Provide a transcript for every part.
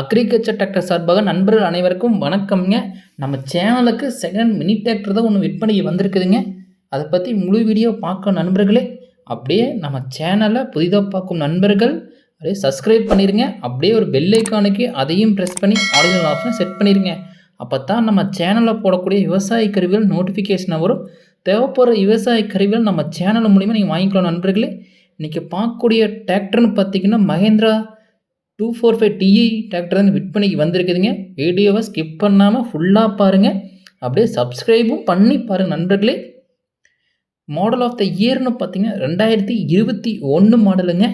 Agriculture tractor சார்பாக நண்பர்கள் அனைவருக்கும் வணக்கம்ங்க. நம்ம சேனலுக்கு செகண்ட் மினி டிராக்டர் தான் ஒன்று விற்பனைக்கு வந்திருக்குதுங்க. அதை பற்றி முழு வீடியோ பார்க்க நண்பர்களே அப்படியே நம்ம சேனலை புதிதாக பார்க்கும் நண்பர்கள் அப்படியே சப்ஸ்கிரைப் பண்ணிடுங்க அப்படியே ஒரு பெல்லைக்கானுக்கு அதையும் ப்ரெஸ் பண்ணி ஆடியோ ஆப்ஷனை செட் பண்ணிடுங்க அப்போ தான் நம்ம சேனலில் போடக்கூடிய விவசாய கருவிகள் நோட்டிஃபிகேஷனாக வரும். தேவைப்படுற விவசாய கருவிகள் நம்ம சேனல் மூலிமா நீங்கள் வாங்கிக்கலாம் நண்பர்களே. இன்றைக்கி பார்க்கக்கூடிய டிராக்டர்னு பார்த்தீங்கன்னா Mahindra two four five DI tractor வந்து விற்பனைக்கு வந்திருக்குதுங்க. வீடியோவை ஸ்கிப் பண்ணாமல் ஃபுல்லாக பாருங்கள் அப்படியே சப்ஸ்கிரைபும் பண்ணி பாருங்கள் நண்பர்களே. மாடல் ஆஃப் த இயர்னு பார்த்தீங்கன்னா ரெண்டாயிரத்தி இருபத்தி ஒன்று மாடலுங்க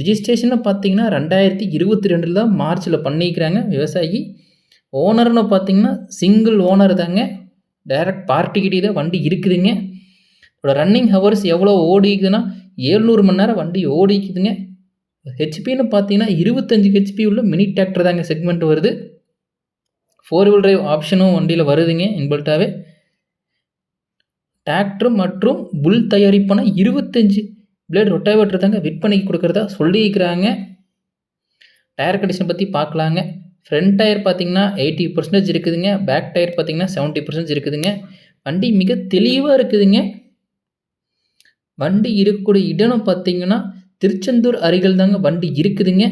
ரிஜிஸ்ட்ரேஷனை பார்த்தீங்கன்னா ரெண்டாயிரத்தி இருபத்தி ரெண்டில் தான் மார்ச்சில் பண்ணிக்கிறாங்க விவசாயி. ஓனர்னு பார்த்தீங்கன்னா சிங்கிள் ஓனர் தாங்க. டைரக்ட் பார்ட்டிக்கிட்டே தான் வண்டி இருக்குதுங்க. இதோட ரன்னிங் ஹவர்ஸ் எவ்வளோ ஓடிக்குதுன்னா ஏழ்நூறு மணி நேரம் வண்டி ஓடிக்குதுங்க. ஹெச்பின்னு பார்த்தீங்கன்னா இருபத்தஞ்சி ஹெச்பி உள்ள மினி டிராக்டர் தாங்க செக்மெண்ட் வருது. ஃபோர் வீல் டிரைவ் ஆப்ஷனும் வண்டியில் வருதுங்க இன்பில்ட்டாகவே டிராக்டர் மற்றும் புல் தயாரிப்பான இருபத்தஞ்சி பிளேட் ரொட்டாவேட்டர் தாங்க விற்பனைக்கு கொடுக்குறதா சொல்லியிருக்கிறாங்க. டயர் கண்டிஷன் பற்றி பார்க்கலாங்க. ஃப்ரண்ட் டயர் பார்த்தீங்கன்னா எயிட்டி பர்சன்டேஜ் இருக்குதுங்க. பேக் டயர் பார்த்தீங்கன்னா செவன்ட்டி பர்சன்டேஜ் இருக்குதுங்க. வண்டி மிக தெளிவாக இருக்குதுங்க. வண்டி இருக்கக்கூடிய இடம்னு பார்த்தீங்கன்னா திருச்செந்தூர் அருகில் தாங்க வண்டி இருக்குதுங்க.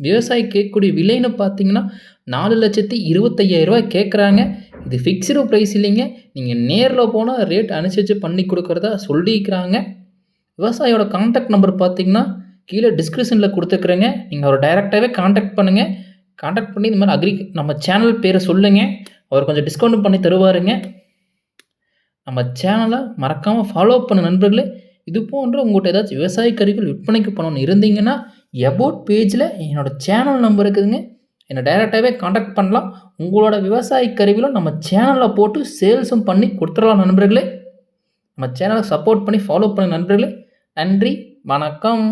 விவசாயி கேட்கக்கூடிய விலைன்னு பார்த்தீங்கன்னா நாலு லட்சத்தி இருபத்தையாயிரரூவா கேட்குறாங்க. இது ஃபிக்ஸ்டு ப்ரைஸ் இல்லைங்க. நீங்கள் நேரில் போனால் ரேட் அனுசரித்து பண்ணி கொடுக்குறதா சொல்லிக்கிறாங்க. விவசாயியோட காண்டாக்ட் நம்பர் பார்த்தீங்கன்னா கீழே டிஸ்கிரிப்ஷனில் கொடுத்துருக்குறேங்க. நீங்கள் அவரை டைரெக்டாகவே காண்டாக்ட் பண்ணுங்கள் காண்டாக்ட் பண்ணி இந்த மாதிரி அக்ரி நம்ம சேனல் பேரை சொல்லுங்கள் அவர் கொஞ்சம் டிஸ்கவுண்ட் பண்ணி தருவாருங்க. நம்ம சேனலை மறக்காமல் ஃபாலோ பண்ண நண்பர்களே. இது போன்ற உங்கள்கிட்ட ஏதாச்சும் விவசாய கருவிகள் விற்பனைக்கு பண்ணணும்னு இருந்தீங்கன்னா எபோட் பேஜில் என்னோடய சேனல் நம்பர் இருக்குதுங்க. என்னை டைரெக்டாகவே காண்டாக்ட் பண்ணலாம். உங்களோட விவசாய கருவிகளும் நம்ம சேனலில் போட்டு சேல்ஸும் பண்ணி கொடுத்துடலாம் நண்பர்களே. நம்ம சேனலை சப்போர்ட் பண்ணி ஃபாலோ பண்ண நண்பர்களே. நன்றி வணக்கம்.